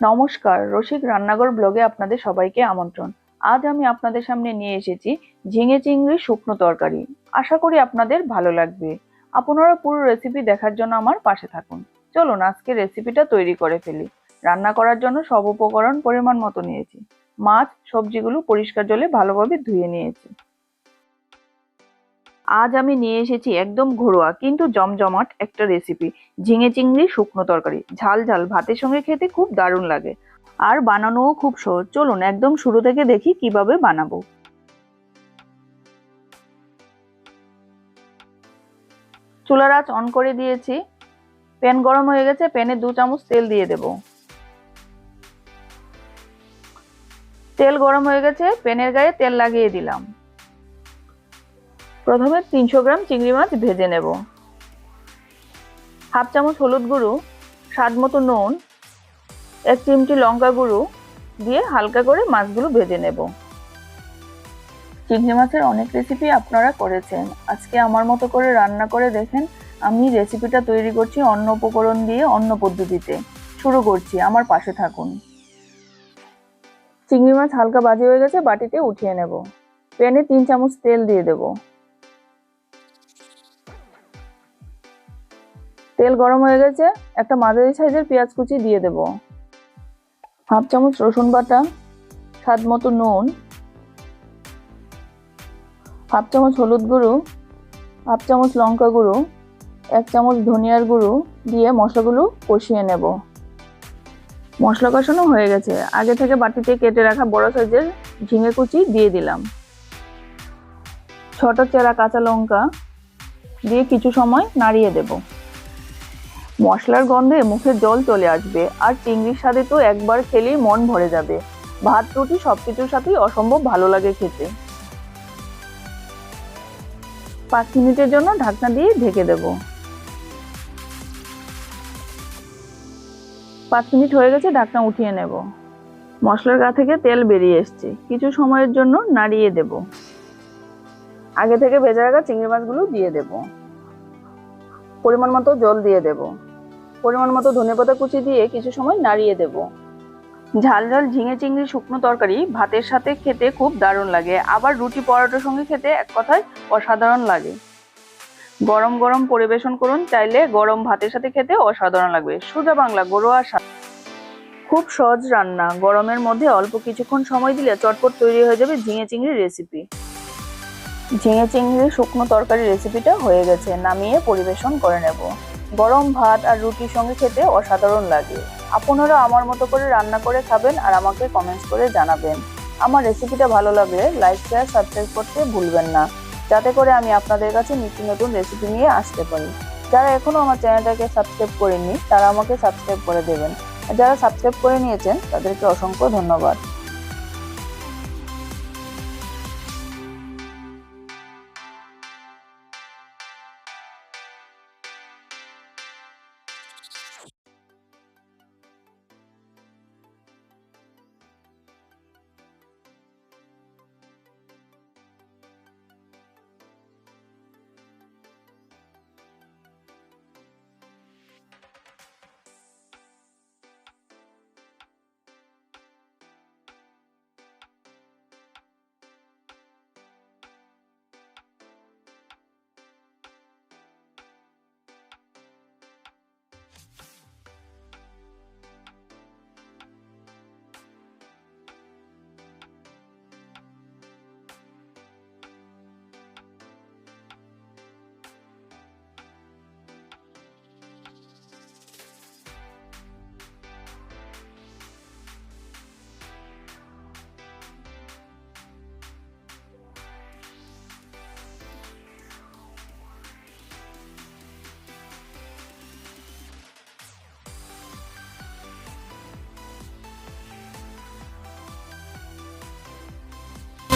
নমস্কার, রসিক রান্নাঘর ব্লগে আপনাদের সবাইকে আমন্ত্রণ। আজ আমি আপনাদের সামনে নিয়ে এসেছি ঝিঙে চিংড়ি শুকনো তরকারি। আশা করি আপনাদের ভালো লাগবে। আপনারা পুরো রেসিপি দেখার জন্য আমার পাশে থাকুন। চলুন আজকে রেসিপিটা তৈরি করে ফেলি। রান্না করার জন্য সব উপকরণ পরিমাণ মতো নিয়েছি। মাছ, সবজিগুলো পরিষ্কার জলে ভালোভাবে ধুয়ে নিয়েছি। আজ আমি নিয়ে এসেছি একদম ঘরোয়া কিন্তু জমজমাট একটা রেসিপি ঝিঙে চিংড়ি, শুকনো তরকারি। ঝাল ঝাল, ভাতের সঙ্গে খেতে খুব দারুণ লাগে। আর বানানোও খুব সহজ। চলুন একদম শুরু থেকে দেখি কীভাবে বানাবো। চুলার আঁচ অন করে দিয়েছি। প্যান গরম হয়ে গেছে। প্যানে দু চামচ তেল দিয়ে দেব। তেল গরম হয়ে গেছে। প্যানের গায়ে তেল লাগিয়ে দিলাম। প্রথমে তিনশো গ্রাম চিংড়ি মাছ ভেজে নেব। হাফ চামচ হলুদ গুঁড়ো, স্বাদ মতো নুন, এক চিমটি লঙ্কা গুঁড়ো দিয়ে হালকা করে মাছগুলো ভেজে নেব। চিংড়ি মাছের অনেক রেসিপি আপনারা করেছেন। আজকে আমার মতো করে রান্না করে দেখেন, আমি রেসিপিটা তৈরি করছি অন্য উপকরণ দিয়ে, অন্য পদ্ধতিতে। শুরু করছি, আমার পাশে থাকুন। চিংড়ি মাছ হালকা বাজি হয়ে গেছে, বাটিতে উঠিয়ে নেব। প্যানে তিন চামচ তেল দিয়ে দেবো। তেল গরম হয়ে গেছে, একটা মাঝারি সাইজের পেঁয়াজ কুচি দিয়ে দেব। হাফ চামচ রসুন বাটা, স্বাদ মতো নুন, হাফ চামচ হলুদ গুঁড়ো, হাফ চামচ লঙ্কা গুঁড়ো, এক চামচ ধনিয়ার গুঁড়ো দিয়ে মশলাগুলো কষিয়ে নেব। মশলা কষানো হয়ে গেছে। আগে থেকে বাটিতে কেটে রাখা বড় সাইজের ঝিঙে কুচি দিয়ে দিলাম। ছটা চেরা কাঁচা লঙ্কা দিয়ে কিছু সময় নাড়িয়ে দেবো। মশলার গন্ধে মুখে জল চলে আসবে, আর চিংড়ির স্বাদে তো একবার খেলেই মন ভরে যাবে। ভাত, রুটি সবকিছুর সাথেই অসম্ভব ভালো লাগে খেতে। পাঁচ মিনিটের জন্য ঢাকনা দিয়ে ঢেকে দেব। পাঁচ মিনিট হয়ে গেছে, ঢাকনা উঠিয়ে নেব। মশলার গা থেকে তেল বেরিয়ে এসছে। কিছু সময়ের জন্য নাড়িয়ে দেব। আগে থেকে ভেজে রাখা চিংড়ি মাছগুলো দিয়ে দেবো। পরিমাণ মতো জল দিয়ে দেব। পরিমাণ মতো ধনেপাতা কুচি দিয়ে কিছু সময় নাড়িয়ে দেব। ঝাল ঝাল ঝিঙে চিংড়ি শুকনো তরকারি ভাতের সাথে খেতে খুব দারুণ লাগে। আবার রুটি পরোটার সঙ্গে খেতে এক কথায় অসাধারণ লাগে। গরম গরম পরিবেশন করুন, চাইলে গরম ভাতের সাথে খেতে অসাধারণ লাগবে। সোজা বাংলা, গরুয়া স্বাদ খুব সহজ রান্না। গরমের মধ্যে অল্প কিছুক্ষণ সময় দিলে চটপট তৈরি হয়ে যাবে ঝিঙে চিংড়ির রেসিপি ঝিঙে চিংড়ি শুকনো তরকারি রেসিপিটা হয়ে গেছে, নামিয়ে পরিবেশন করে নেব। গরম ভাত আর রুটির সঙ্গে খেতে অসাধারণ লাগে। আপনারা আমার মতো করে রান্না করে খাবেন আর আমাকে কমেন্টস করে জানাবেন। আমার রেসিপিটা ভালো লাগলে লাইক শেয়ার সাবস্ক্রাইব করতে ভুলবেন না। যাতে করে আমি আপনাদের কাছে নিত্য নতুন রেসিপি নিয়ে আসতে পারি। যারা এখনও আমার চ্যানেলটাকে সাবস্ক্রাইব করেননি, তারা আমাকে সাবস্ক্রাইব করে দেবেন। যারা সাবস্ক্রাইব করে নিয়েছেন, তাদেরকে অসংখ্য ধন্যবাদ।